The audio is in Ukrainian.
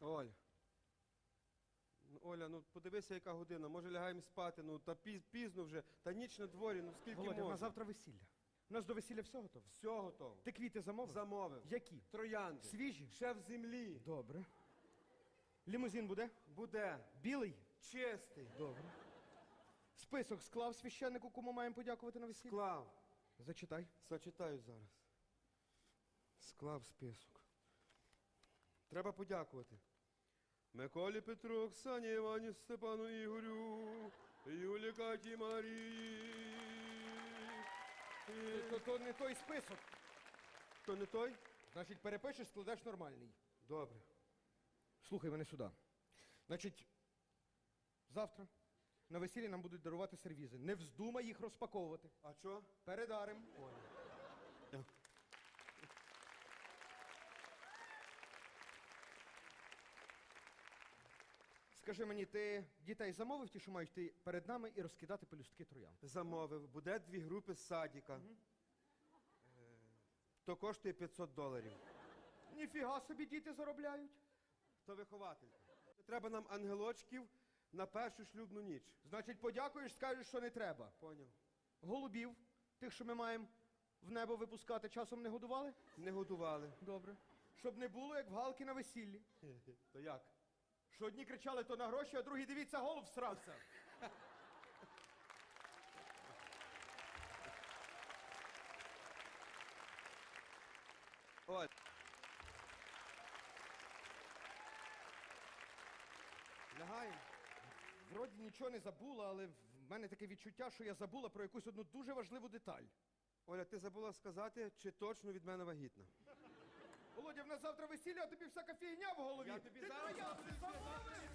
Оля. Ну, Оля, ну подивися, яка година. Може лягаємо спати, ну та піз, пізно вже, та ніч на дворі, ну скільки Володя, можна. на завтра весілля. У нас до весілля все готово. Все готово. Ти квіти замовив? Замовив. Які? Троянди. Свіжі? Ще в землі. Добре. Лімузин буде? Буде. Білий? Чистий. Добре. Список склав священнику, кому маємо подякувати на весіллі? Склав. Зачитай. Зачитаю зараз. Склав список. Треба подякувати. Миколі Петру, Оксані Івані, Степану Ігорю, Юлі Каті Марії. І- То, то не той список. То не той? Значить, перепишеш, складеш нормальний. Добре. Слухай мене сюди. Значить, завтра на весіллі нам будуть дарувати сервізи. Не вздумай їх розпаковувати. А що? Передарим. Скажи мені, ти дітей замовив ті, що мають йти перед нами і розкидати пелюстки троян? Замовив. Буде дві групи з садіка. Е, То коштує 500 доларів. Ніфіга собі діти заробляють. То вихователька. Треба нам ангелочків на першу шлюбну ніч. Значить, подякуєш, скажеш, що не треба. Поняв. Голубів, тих, що ми маємо в небо випускати, часом не годували? Не годували. Добре. Щоб не було, як в галки на весіллі. То як? Що одні кричали то на гроші, а другі дивіться, голуб всрався. Оль. Лягаємо. Вроді нічого не забула, але в мене таке відчуття, що я забула про якусь одну дуже важливу деталь. Оля, ти забула сказати, чи точно від мене вагітна? Володя, в нас завтра весілля, а тобі всяка фігня в голові. Я тобі Ти зараз замовив!